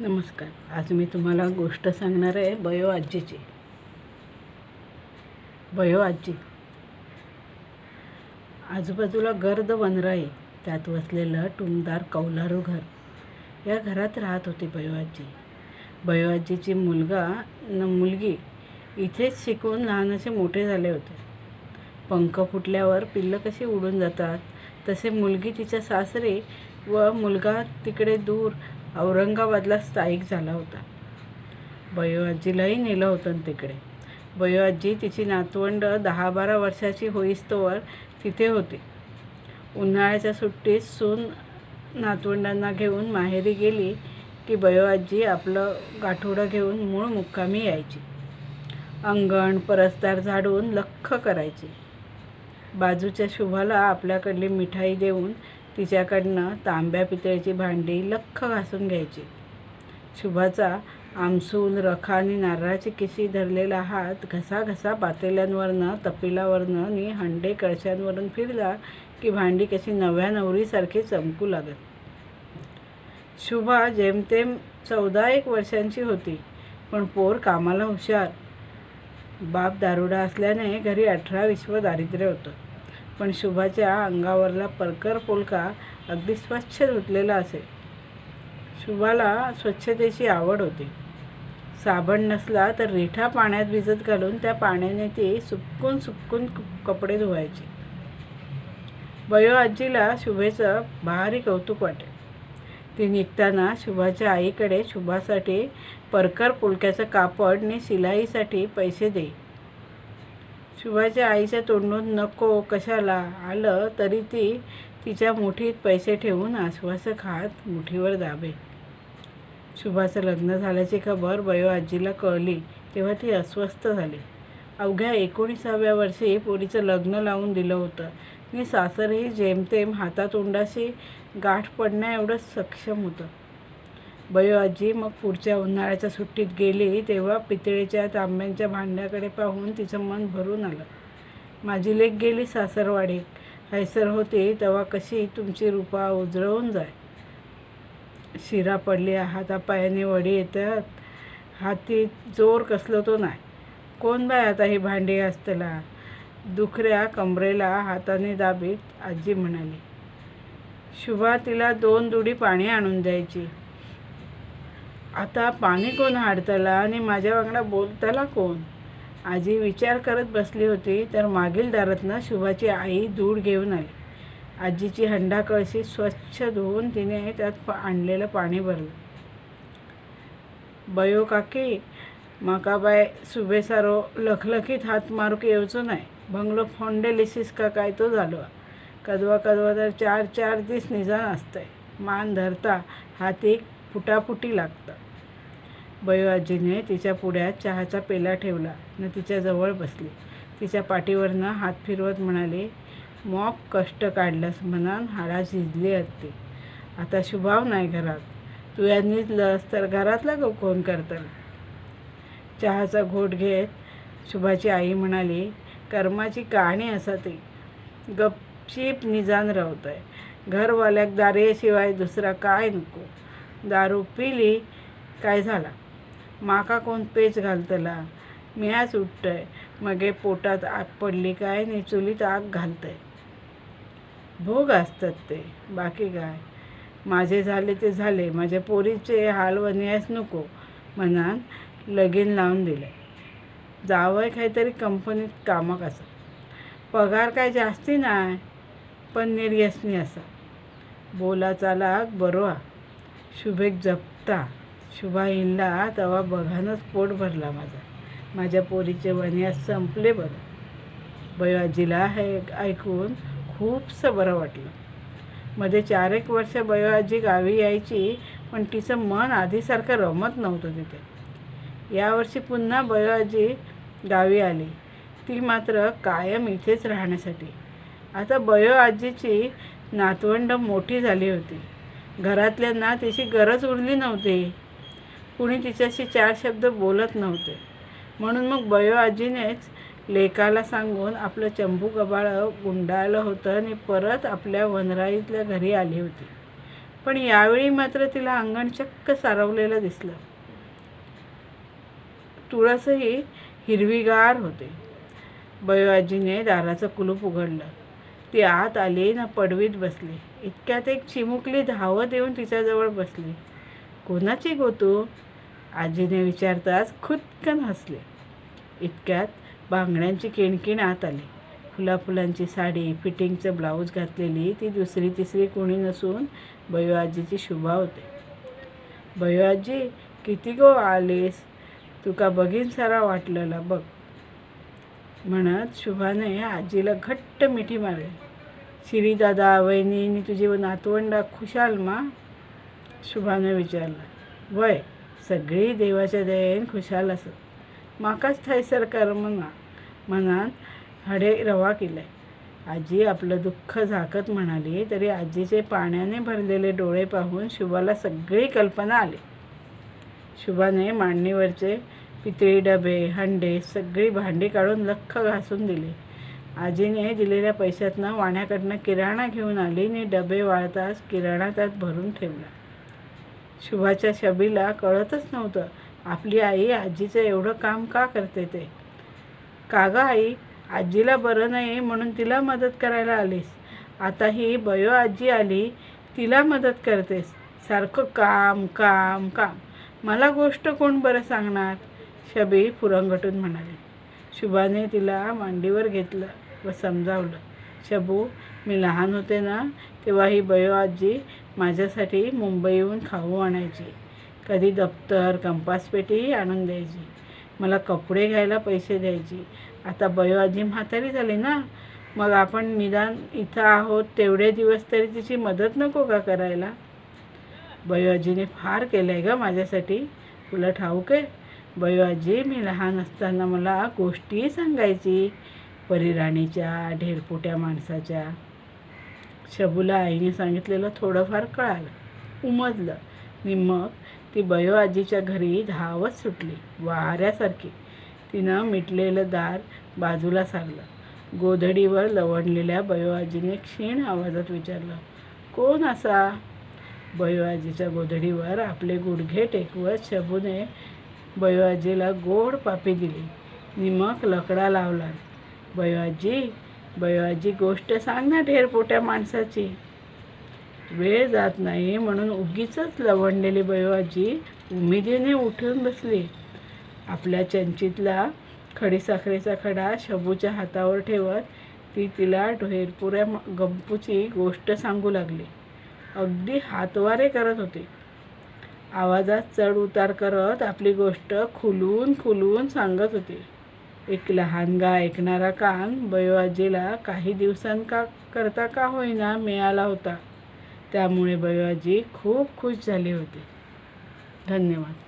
नमस्कार. आज मी तुम्हाला गोष्ट सांगणार आहे बयो आजीची. बयो आजी. आजूबाजूला गर्द वनराई त्यात वसलेलं टुमदार कौलारू घर. या घरात राहत होती बयो आजी. बयो आजीची मुलगा न मुलगी इथेच शिकून लहानाचे मोठे झाले होते. पंख फुटल्यावर पिल्लं कशी उडून जातात तसे मुलगी तिच्या सासरी व मुलगा तिकडे दूर औरंगाबादला स्थायिक झाला होता. बयोआजीलाही नेलं होतं तिकडे. बयोआजी तिची नातवंड दहा बारा वर्षाची होईस्तोवर तिथे होती. उन्हाळ्याच्या सुट्टीत सून नातवंडांना घेऊन माहेरी गेली की बयोआजी आपलं गाठोडं घेऊन मूळ मुक्कामी यायची. अंगण परसदार झाडून लख्ख करायची. बाजूच्या शुभाला आपल्याकडली मिठाई देऊन तिच्याकडनं तांब्या पितळेची भांडी लख्ख घासून घ्यायची. शुभाचा आमसूल रखा आणि नारळाची किशी धरलेला हात घसाघसा पातेल्यांवरनं तपिलावरनं आणि हंडे कळशांवरून फिरला की भांडी कशी नव्या नवरीसारखी चमकू लागत. शुभा जेमतेम चौदा एक वर्षांची होती पण पोर कामाला हुशार. बाप दारुडा असल्याने घरी अठरा विश्व दारिद्र्य होतं. पण शुभाच्या अंगावरला परकर पोलका अगदी स्वच्छ धुतलेला असे. शुभाला स्वच्छतेची आवड होती. साबण नसला तर रिठा पाण्यात भिजत घालून त्या पाण्याने ती सुकून सुकून कपडे धुवायची. बयो आजीला शुभेचं भारी कौतुक वाटे. ती निघताना शुभाच्या आईकडे शुभासाठी परकर पुलक्याचं कापड आणि शिलाईसाठी पैसे देई शुभाच्या आईच्या तोंडून नको कशाला आलं तरी ती तिच्या मुठीत पैसे ठेवून आश्वासक हात मुठीवर दाबे. शुभाचं लग्न झाल्याची खबर बयो आजीला कळली तेव्हा ती अस्वस्थ झाली. अवघ्या एकोणीसाव्या वर्षी पोरीचं लग्न लावून दिलं होतं. आणि सासरही जेमतेम हातातोंडाशी गाठ पडण्या एवढं सक्षम होतं. बयो आजी मग पुढच्या उन्हाळ्याच्या सुट्टीत गेली तेव्हा पितळेच्या तांब्यांच्या भांड्याकडे पाहून तिचं मन भरून आलं. माझी लेक गेली सासरवाडी हैसर होती तेव्हा कशी तुमची रूपा उजळवून जाय. शिरा पडली हातापायाने वडी येतात. हाती जोर कसलो तो नाही. कोण बाय आता ही भांडी असतला दुखऱ्या कमरेला हाताने दाबीत आजी म्हणाली शुभा तिला दोन दुडी पाणी आणून द्यायची. आता पाणी कोण हाडतला आणि माझ्या वांगडा बोलताला कोण? आजी विचार करत बसली होती तर मागील दारातनं शुभाची आई दूध घेऊन आली. आजीची हंडा कळशी स्वच्छ धुवून तिने त्यात पा आणलेलं पाणी भरलं. बयो काकी म्हाका बाय सुबेसारो लखलखीत हात मारूक येवचो नाही बंगलो फोंडेलिसिस का काय तो झालो. कदवा कदवा तर चार चार दीस निजान असतंय. मान धरता हाती फुटाफुटी लागतं. बयोआजीने तिच्या पुढ्यात चहाचा पेला ठेवला. न तिच्याजवळ बसली. तिच्या पाठीवरनं हात फिरवत म्हणाली मॉप कष्ट काढलंस म्हणान हाडा झिजली असते. आता शुभाव नाही घरात. तू यांनीच लस तर घरातला कोण करतं चहाचा घोट घेत शुभाची आई म्हणाली कर्माची कहाणी असा ती गपशीप निजान राहत आहे घरवाल्याक दारेशिवाय दुसरा काय नको? दारू पिली काय झाला? माका कोण पेच घालतला? मिळाच उठतंय. मगे पोटात आग पडली काय? आणि चुलीत आग घालतंय. भोग असतात ते. बाकी काय? माझे झाले ते झाले. माझ्या पोरीचे हाल वनियास नको म्हणान लगीन लावून दिले. जावंय काहीतरी कंपनीत कामाक असा पगार काय जास्ती नाही पण निर्यसनी असा. बोला चालाक बरो आ शुभेक जपता. शुभा इल्ला तेव्हा बघानच पोट भरला माझा. माझ्या पोरीचे वन्यास संपले बरं. बयोआजीला हे ऐकून खूपसं बरं वाटलं. मध्ये चार एक वर्ष बयोआजी गावी यायची पण तिचं मन आधीसारखं रमत नव्हतं तिथे. यावर्षी पुन्हा बयोआजी गावी आली. ती मात्र कायम इथेच राहण्यासाठी. आता बयो आजीची नातवंड मोठी झाली होती. घरातल्यांना तिची गरज उरली नव्हती. कुणी तिच्याशी चार शब्द बोलत नव्हते. म्हणून मग बयो आजीनेच लेकाला सांगून आपलं चंबू गबाळं गुंडाळलं होतं आणि परत आपल्या वनराईतल्या घरी आली होती. पण यावेळी मात्र तिला अंगण चक्क सारवलेलं दिसलं. तुळसही हिरवीगार होते. बयोआजीने दाराचं कुलूप उघडलं. ती आत आली ना पडवीत बसली. इतक्यात एक चिमुकली धावत येऊन तिच्याजवळ बसली. कोणाची गो तू? आजीने विचारताच खुदकन हसले. इतक्यात बांगड्यांची किणकिण आत आली. फुलाफुलांची साडी फिटिंगचं ब्लाऊज घातलेली ती दुसरी तिसरी कोणी नसून बयो आजीची शुभा होते. बयो आजी किती गो आलीस? तुका बघीन सारा वाटलेला बघ. म्हणत शुभाने आजीला घट्ट मिठी मारली. शिरी दादा वहिनी तुझी नातवंडा खुशाल मा? शुभाने विचारलं. वय सगळी देवाच्या दयेन खुशाल असत म्हाकाच थंयसर करमना मनात हडे रवा केलाय. आजी आपलं दुःख झाकत म्हणाली तरी आजीचे पाण्याने भरलेले डोळे पाहून शुभाला सगळी कल्पना आली. शुभाने मांडणीवरचे पितळी डबे हंडे सगळी भांडी काढून लख्ख घासून दिली. आजीने दिलेल्या पैशातनं वाण्याकडनं किराणा घेऊन आली आणि डबे वाळताच किराणा त्यात भरून ठेवला. शुभाच्या शबीला कळतच नव्हतं. आपली आई आजीचं एवढं काम का करते ते? का गं आई आजीला बरं नाही म्हणून तिला मदत करायला आलीस. आता ही बयो आजी आली तिला मदत करतेस. सारखं काम काम काम. मला गोष्ट कोण बरं सांगणार? शबी पुरंगटून म्हणाली. शुभाने तिला मांडीवर घेतलं व समजावलं. शबू मी लहान होते ना तेव्हा ही बयो आजी माझ्यासाठी मुंबईहून खाऊ आणायची. कधी दप्तर कंपासपेटीही आणून द्यायची. मला कपडे घ्यायला पैसे द्यायची. आता बयो आजी म्हातारी झाली ना मग आपण निदान इथं आहोत तेवढे दिवस तरी तिची मदत नको का करायला? बयो आजीने फार केलं आहे गं माझ्यासाठी. तुला ठाऊक आहे? बयो आजी मी लहान असताना मला गोष्टी सांगायची. परिराणीच्या ढेरपोट्या माणसाच्या. शबूला आईने सांगितलेलं थोडंफार कळालं उमजलं. नि मग ती बयो आजीच्या घरी धावत सुटली वाऱ्यासारखी. तिनं मिटलेलं दार बाजूला सारलं. गोधडीवर लवणलेल्या बयो आजीने क्षीण आवाजात विचारलं कोण असा? बयो आजीच्या गोधडीवर आपले गुडघे टेकवत शबूने बयो आजीला गोड पापी दिली. निमक लकडा लावला बयो आजी गोष्ट सांग ना ढेरपोट्या माणसाची. वेळ जात नाही म्हणून उगीच लवणलेली बयो उमेदीने उठून बसली. आपल्या चंचीतला खडीसाखरेचा खडा शबूच्या हातावर ठेवत ती तिला ढेरपुऱ्या गंपूची गोष्ट सांगू लागली. अगदी हातवारे करत होती. आवाजात चढ उतार करत आपली गोष्ट खुलून खुलून सांगत होती. एक लहानगा ऐकणारा कान बयोआजीला काही दिवसांका करता का होईना मिळाला होता. त्यामुळे बयोआजी खूप खुश झाली होती. धन्यवाद.